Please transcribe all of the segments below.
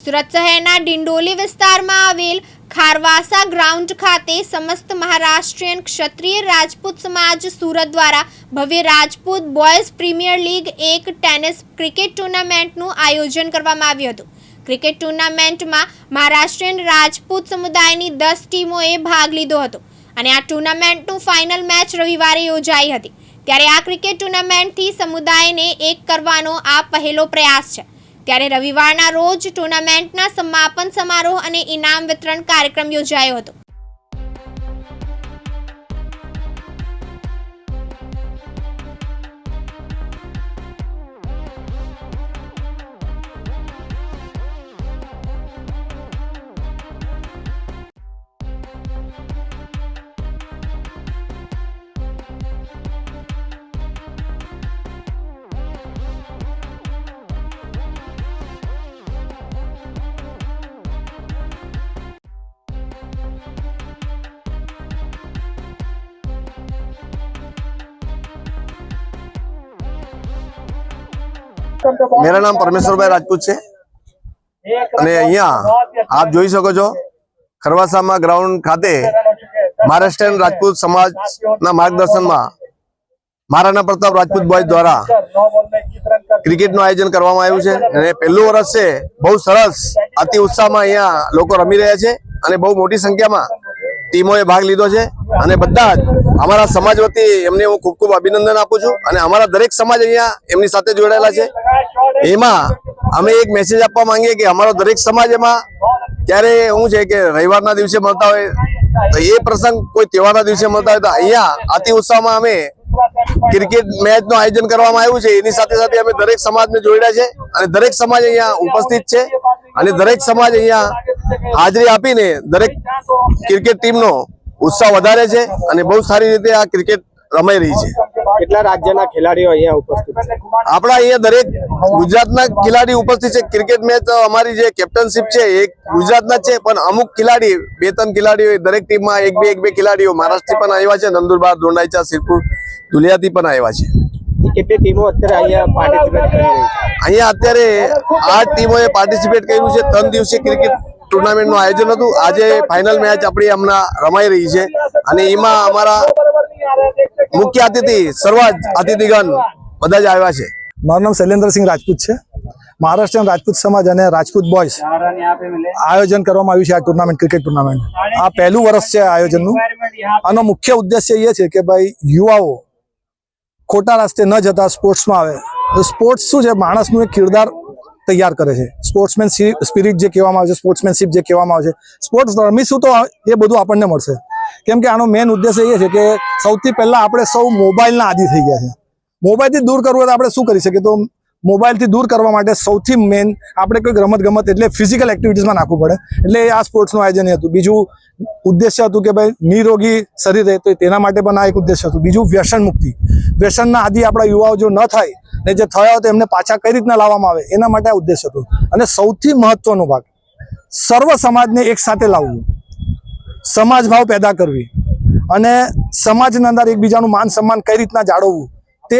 સુરત શહેરના ડિંડોલી વિસ્તારમાં આવેલ ખારવાસા ગ્રાઉન્ડ ખાતે સમસ્ત મહારાષ્ટ્રીયન ક્ષત્રિય રાજપૂત સમાજ સુરત દ્વારા ભવ્ય રાજપૂત બોયઝ પ્રીમિયર લીગ એક ટેનિસ ક્રિકેટ ટુર્નામેન્ટનું આયોજન કરવામાં આવ્યું હતું. ક્રિકેટ ટુર્નામેન્ટમાં મહારાષ્ટ્રીયન રાજપૂત સમુદાયની દસ ટીમોએ ભાગ લીધો હતો અને આ ટુર્નામેન્ટનું ફાઇનલ મેચ રવિવારે યોજાઈ હતી. ત્યારે આ ક્રિકેટ ટુર્નામેન્ટથી સમુદાયને એક કરવાનો આ પહેલો પ્રયાસ છે. ત્યારે રવિવારના રોજ ટુર્નામેન્ટના સમાપન સમારોહ અને ઇનામ વિતરણ કાર્યક્રમ યોજાયો હતો. મેરા નામ પરમેશ્વરભાઈ રાજપૂત છે અને અહીંયા આપ જોઈ શકો છો, ખરવાસામાં ગ્રાઉન્ડ ખાતે મહારાષ્ટ્રીયન રાજપૂત સમાજના માર્ગદર્શનમાં મહારાણા પ્રતાપ રાજપૂત બોય દ્વારા ક્રિકેટનું આયોજન કરવામાં આવ્યું છે. અને પહેલું વર્ષ છે, બહુ સરસ, અતિ ઉત્સાહમાં અહીંયા લોકો રમી રહ્યા છે અને બહુ મોટી સંખ્યામાં ટીમોએ ભાગ લીધો છે. અને બધા જ અમારા સમાજ વતી એમને હું ખૂબ ખૂબ અભિનંદન આપું છું. અને અમારા દરેક સમાજ અહીંયા એમની સાથે જોડાયેલા છે. એમાં અમે એક મેસેજ આપવા માંગીએ કે અમારો દરેક સમાજ એમાં ત્યારે શું છે કે રવિવારના દિવસે મળતા હોય, તો એ પ્રસંગ કોઈ તહેવારના દિવસે મળતા હોય તો અહીંયા અતિ ઉત્સાહમાં અમે ક્રિકેટ મેચનું આયોજન કરવામાં આવ્યું છે. એની સાથે સાથે અમે દરેક સમાજને જોડ્યા છે અને દરેક સમાજ અહીંયા ઉપસ્થિત છે અને દરેક સમાજ અહીંયા હાજરી આપીને દરેક ક્રિકેટ ટીમનો ઉત્સાહ વધારે છે અને બહુ સારી રીતે આ ક્રિકેટ રમાઈ રહી છે. કેટલા રાજ્યના ખેલાડીઓ અહીંયા ઉપસ્થિત છે? આપણા અહીંયા દરેક ગુજરાતના ખેલાડી ઉપસ્થિત છે. ક્રિકેટ મેચ અમારી જે કેપ્ટનશીપ છે એ ગુજરાતના છે પણ અમુક ખેલાડી બે ત્રણ ખેલાડીઓ દરેક ટીમમાં એક બે એક બે ખેલાડીઓ મહારાષ્ટ્રથી પણ આવ્યા છે નંદુરબાર દોંડાઈચા સિરપુર દુલિયાથી પણ આવ્યા છે. કેટલી ટીમો અત્યારે અહીંયા પાર્ટિસિપેટ કરી છે? અહીંયા અત્યારે આઠ ટીમોએ પાર્ટિસિપેટ કર્યું છે. ત્રણ દિવસીય ક્રિકેટ ટુર્નામેન્ટનું આયોજન હતું. આજે ફાઇનલ મેચ આપણી હમણાં રમાઈ રહી છે. અને એમાં અમારા મુખ્ય અતિથિ સર્વ અતિથિગણ બધા જ આવ્યા છે. મારું નામ શૈલેન્દ્રસિંહ રાજપૂત છે. મહારાષ્ટ્રીયન રાજપૂત સમાજ અને રાજપૂત બોયઝ આયોજન કરવામાં આવ્યું છે આ ટુર્નામેન્ટ, ક્રિકેટ ટુર્નામેન્ટ. આ પહેલું વર્ષ છે આયોજનનું. આનો મુખ્ય ઉદ્દેશ્ય એ છે કે ભાઈ યુવાઓ ખોટા રસ્તે ન જતા સ્પોર્ટ્સમાં આવે. તો સ્પોર્ટ્સ શું છે? માણસનું એક કિરદાર તૈયાર કરે છે. સ્પોર્ટ્સમેન સ્પિરિટ જે કહેવામાં આવે છે, સ્પોર્ટ્સમેનશીપ જે કહેવામાં આવે છે. સ્પોર્ટ્સ રમીશું તો એ બધું આપણને મળશે. કેમ કે આનો મેઇન ઉદ્દેશ એ છે કે સૌથી પહેલા આપણે સૌ મોબાઈલના આદિ થઈ ગયા છે. મોબાઈલથી દૂર કરવું હોય તો આપણે શું કરી શકીએ? તો મોબાઈલથી દૂર કરવા માટે સૌથી મેઇન આપણે કોઈક રમત ગમત એટલે ફિઝિકલ એક્ટિવિટીઝમાં નાખવું પડે. એટલે આ સ્પોર્ટ્સનું આયોજન હતું. બીજું ઉદ્દેશ્ય હતું કે ભાઈ નિરોગી શરીર રહે તો તેના માટે પણ આ એક ઉદ્દેશ્ય હતું. બીજું વ્યસન મુક્તિ. વ્યસનના આદિ આપણા યુવાઓ જો ન થાય ને જે થયા હોય તો એમને પાછા કઈ રીતના લાવવામાં આવે? એના માટે આ ઉદ્દેશ્ય હતું. અને સૌથી મહત્વનો ભાગ, સર્વ સમાજને એક સાથે લાવવું. સમાજ ભાવ પેદા કરવી અને સમાજની અંદર એકબીજાનું માન સન્માન કઈ રીતના જાળવવું તે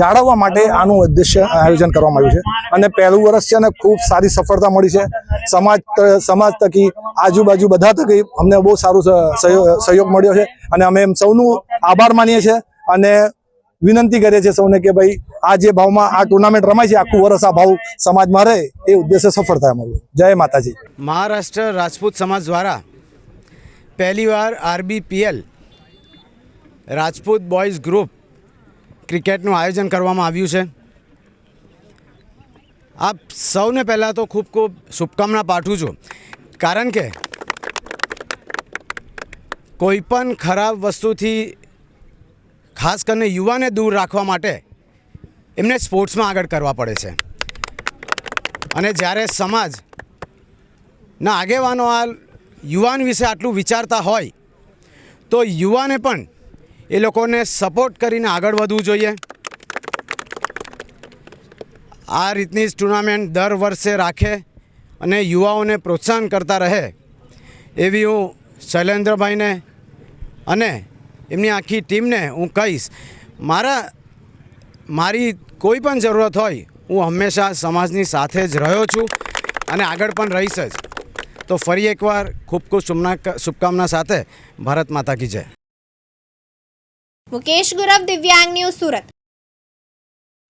જાળવવા માટે આનું ઉદ્દેશ્ય આયોજન કરવામાં આવ્યું છે. અને પહેલું વર્ષ છે અને ખૂબ સારી સફળતા મળી છે. સમાજ સમાજ થકી આજુબાજુ બધા થકી અમને બહુ સારું સહયોગ મળ્યો છે અને અમે એમ સૌનું આભાર માનીએ છીએ અને વિનંતી કરીએ છીએ સૌને કે ભાઈ આ જે ભાવમાં આ ટુર્નામેન્ટ રમાય છે, આખું વર્ષ આ ભાવ સમાજમાં રહે એ ઉદ્દેશ્ય સફળતા મળ્યું. જય માતાજી. મહારાષ્ટ્ર રાજપૂત સમાજ દ્વારા પહેલીવાર આરબીપીએલ રાજપૂત બોયઝ ગ્રુપ ક્રિકેટનું આયોજન કરવામાં આવ્યું છે. આપ સૌને પહેલાં તો ખૂબ ખૂબ શુભકામના પાઠવું છું. કારણ કે કોઈપણ ખરાબ વસ્તુથી, ખાસ કરીને યુવાને દૂર રાખવા માટે એમને સ્પોર્ટ્સમાં આગળ કરવા પડે છે. અને જ્યારે સમાજના આગેવાનો આ યુવાન વિશે આટલું વિચારતા હોય તો યુવાને પણ એ લોકોને સપોર્ટ કરીને આગળ વધવું જોઈએ. આ રીતની જ ટુર્નામેન્ટ દર વર્ષે રાખે અને યુવાઓને પ્રોત્સાહન કરતા રહે એવી હું શૈલેન્દ્રભાઈને અને એમની આખી ટીમને હું કહીશ. મારા, મારી કોઈ પણ જરૂરત હોય, હું હંમેશા સમાજની સાથે જ રહ્યો છું અને આગળ પણ રહીશ જ. તો ફરી એકવાર ખૂબ ખૂબ શુભકામના સાથે ભારત માતા કી જય. મુકેશ ગુરવ, દિવ્યાંગ ન્યૂઝ સુરત.